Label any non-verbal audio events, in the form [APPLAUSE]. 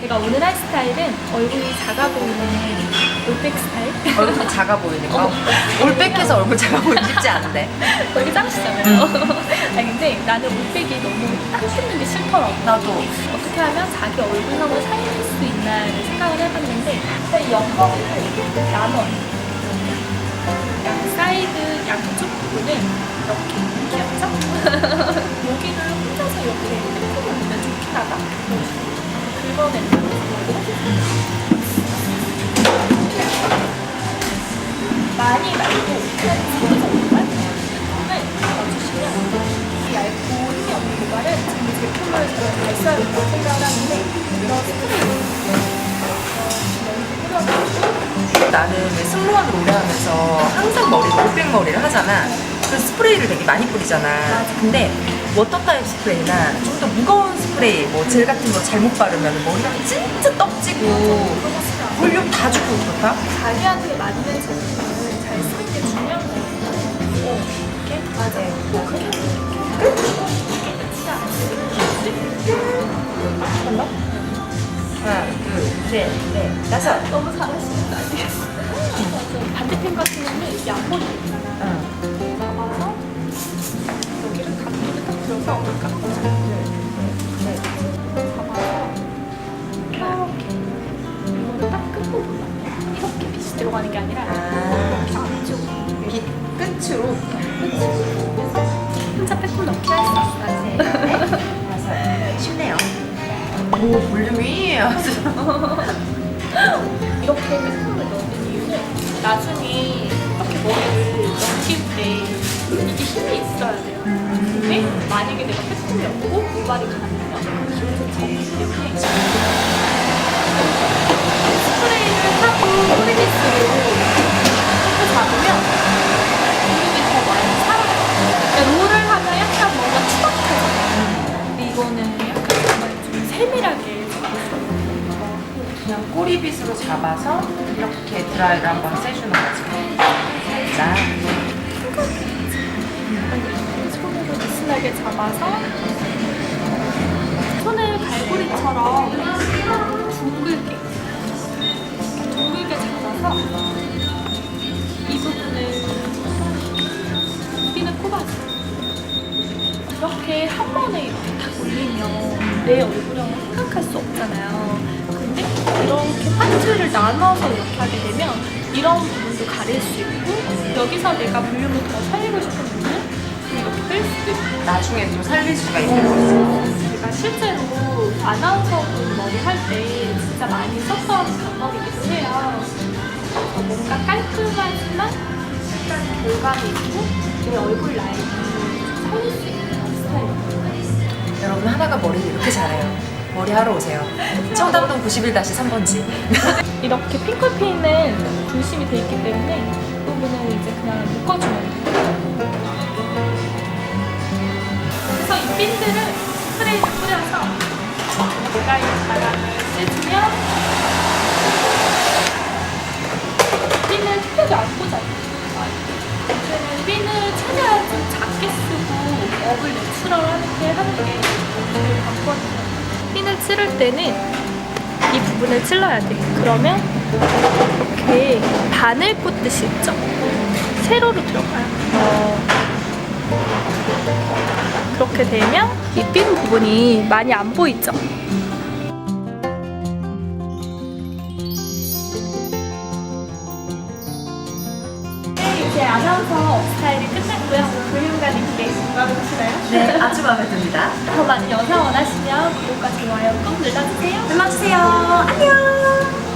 제가 오늘 할 스타일은 얼굴이 작아 보이는 올백 스타일. 얼굴이 작아 보이는 거. 올백해서 얼굴 작아 보이기 쉽지 않은데. 얼굴 작으시잖아요. 아 근데 나는 올백이 너무 딱 씹는 게 싫더라고. 나도. 어떻게 하면 자기 얼굴형을 살릴 수 있나를 생각을 해봤는데 일단 옆머리를 나눠요. 양 사이드 양쪽 부분을 이렇게 귀엽죠? 여기를 [LAUGHS] 혼자서 이렇게 팩으로 넣으면 좋긴 하다. 긁어낸다. 많이 말고 한 3분 정도만 을 넣어주시면 이 얇고 힘이 없는 모발은 제 제품을 제가 잘 써야 된다고 생각을 하는데 이런 스프레이 나는 왜 승무원을 오래 하면서 항상 머리를 올백 머리를 하잖아. 그 스프레이를 되게 많이 뿌리잖아. 근데 워터 타입 스프레이나 좀 더 무거운 스프레이, 뭐 젤 같은 거 잘못 바르면 머리가 진짜 떡지고 볼륨 다 주고 그렇다. 자기한테 맞는 제품을 잘 쓰는 게 중요한 거 같아요. 어, 이렇게? 맞아요. 뭐 그렇게 끝이야. 하나, 둘, 셋, 넷, 다섯. 너무 잘하시는 거 아니에요? 맞아. 반대편 같은 경우는 이게 앞머리 응. 이렇게 빛이 들어가는 게 아니라 아, 이렇게 앞쪽 빛 끝으로. 혼자 빼꼼 넣기 할수 있어요. 다섯. 쉽네요. 오, 볼륨이 아주. 이렇게 빼꼼을 넣는 이유는 나중에 이렇게 머리를 넘길 때 이게 힘이 있어야 돼요. 만약에 내가 빼꼼이 없고 모발이 가면 그 힘이 없기 때문에 스프레이를 하고 프리미스로 이렇게 잡으면 볼륨이 더 많이 살아요. 그러니까 롤을 하면 약간 뭔가 추락하잖아요. 근데 이거는 약간 정말 좀 세밀하게. 그냥 꼬리빗으로 잡아서 이렇게 드라이를 한번 쐬주는 거지. 살짝. 느슨하게 잡아서 손을 갈고리처럼 둥글게 둥글게 잡아서 이 부분을 핀을 꼽아줘요. 이렇게 한 번에 이렇게 딱 올리면 내 얼굴형을 생각할 수 없잖아요. 근데 이렇게 파츠를 나눠서 이렇게 하게 되면 이런 부분도 가릴 수 있고 여기서 내가 볼륨을 더 살리고 싶은 중에 좀 살릴 수가 있는 거지. 제가 실제로 아나운서분 머리 할 때 진짜 많이 썼던 방법이기도 해요. 어, 뭔가 깔끔하지만 약간 결감이 있고 내 얼굴 라인을 살릴 수 있는 스타일이거든요. 여러분 하나가 머리를 이렇게 잘해요. 머리 하러 오세요. 청담동 91-3번지. 이렇게 핑클핀은 중심이 돼 있기 때문에 이 부분은 이제 그냥 묶어주면 돼요. 핀들을 스프레이를 뿌려서 가까이 바람을 쐬주면 핀을 특별히 안 꽂아요. 저는 핀을 최대한 좀 작게 쓰고 업을 내추럴하게 하는 게 제일 좋거든요. 핀을 찌를 때는 이 부분을 찔러야 돼. 그러면 이렇게 바늘 꽂듯이 있죠? 세로로 들어가요. 어. 그렇게 되면 이 핀 부분이 많이 안 보이죠? 네, 이제 아나운서 스타일이 끝났고요. 볼륨감있게 마음에 드시나요? 네, 아주 마음에 듭니다. 더 많은 영상 원하시면 구독과 좋아요 꼭 눌러주세요. 눌러주세요. 안녕.